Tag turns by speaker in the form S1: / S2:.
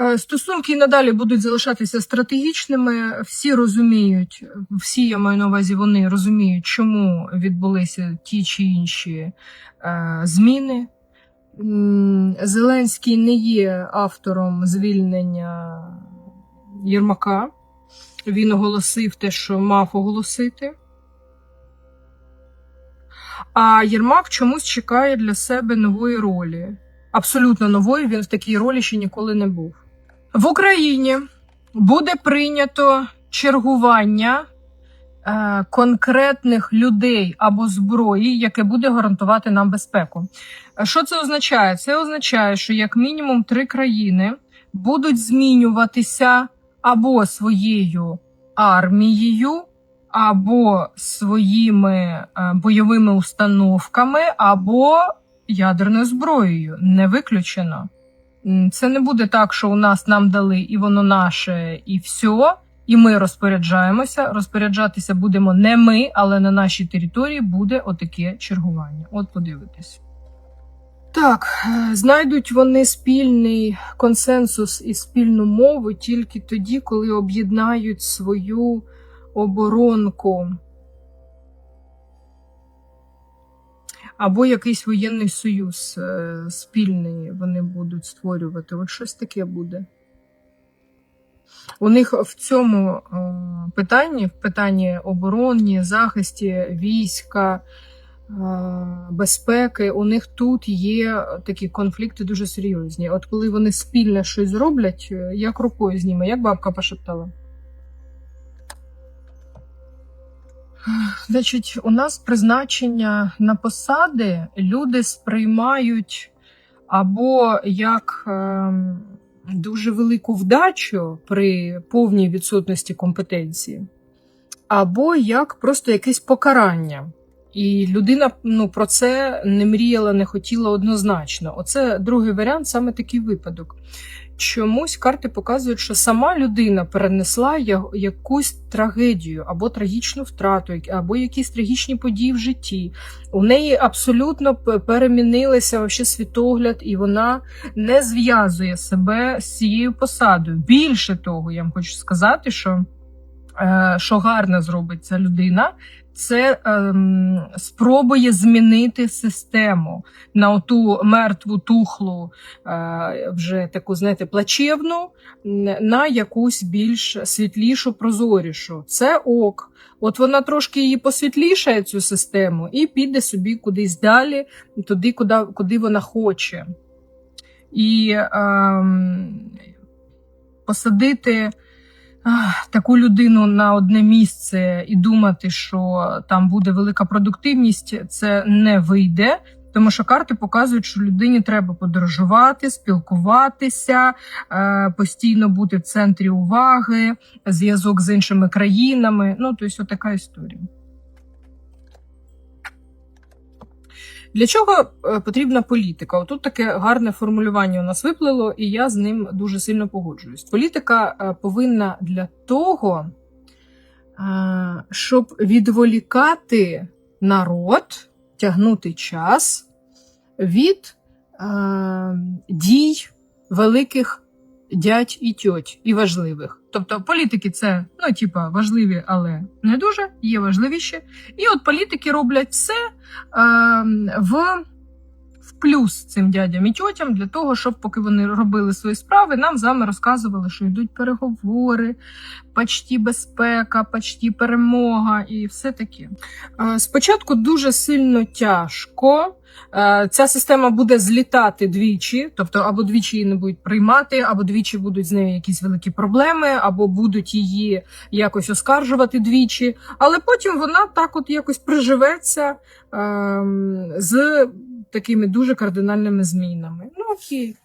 S1: Е, Стосунки і надалі будуть залишатися стратегічними. Всі розуміють, всі я маю на увазі, вони розуміють, чому відбулися ті чи інші е, зміни. Зеленський не є автором звільнення Єрмака. Він оголосив те, що мав оголосити. А Єрмак чомусь чекає для себе нової ролі. Абсолютно нової, він в такій ролі ще ніколи не був. В Україні буде прийнято чергування е, конкретних людей або зброї, яке буде гарантувати нам безпеку. Е, Що це означає? Це означає, що як мінімум три країни будуть змінюватися або своєю армією, або своїми е, бойовими установками, або ядерною зброєю. Не виключено. Це не буде так, що у нас нам дали і воно наше, і все, і ми розпоряджаємося. Розпоряджатися будемо не ми, але на нашій території буде отаке чергування. От подивитись. Так, е, знайдуть вони спільний консенсус і спільну мову тільки тоді, коли об'єднають свою оборонку. Або якийсь воєнний союз е, спільний вони будуть створювати. От щось таке буде. У них в цьому е, питанні, в питанні обороні, захисті війська, е, безпеки, у них тут є такі конфлікти дуже серйозні. От коли вони спільно щось зроблять, як рукою зніме, як бабка пошептала. Значить, у нас призначення на посади люди сприймають або як ем, дуже велику вдачу при повній відсутності компетенції, або як просто якесь покарання. І людина ну, про це не мріяла, не хотіла однозначно. Оце другий варіант, саме такий випадок. Чомусь карти показують, що сама людина перенесла якусь трагедію або трагічну втрату, або якісь трагічні події в житті. У неї абсолютно перемінилися світогляд, і вона не зв'язує себе з цією посадою. Більше того, я вам хочу сказати, що, е, що гарно зробить ця людина, це ем, спробує змінити систему на оту мертву тухлу, е, вже таку, знаєте, плачевну, на якусь більш світлішу, прозорішу. Це ок. От вона трошки її посвітлішає, цю систему, і піде собі кудись далі, туди, куди, куди вона хоче. І ем, посадити таку людину на одне місце і думати, що там буде велика продуктивність, це не вийде. Тому що карти показують, що людині треба подорожувати, спілкуватися, е, постійно бути в центрі уваги, зв'язок з іншими країнами. Ну, тобто, така історія. Для чого е, потрібна політика? Отут таке гарне формулювання у нас виплило, і я з ним дуже сильно погоджуюсь. Політика е, повинна для того, е, щоб відволікати народ, тягнути час від дій великих дядь і тьоть, і важливих. Тобто політики це ну, типа, важливі, але не дуже, є важливіші. І от політики роблять все е, в, в плюс цим дядям і тьотям для того, щоб поки вони робили свої справи, нам з вами розказували, що йдуть переговори, почті безпека, почті перемога і все таке. Е, Спочатку дуже сильно тяжко. Е, Ця система буде злітати двічі, тобто або двічі її не будуть приймати, або двічі будуть з нею якісь великі проблеми, або будуть її якось оскаржувати двічі. Але потім вона так от якось приживеться ем, з такими дуже кардинальними змінами. Ну окей.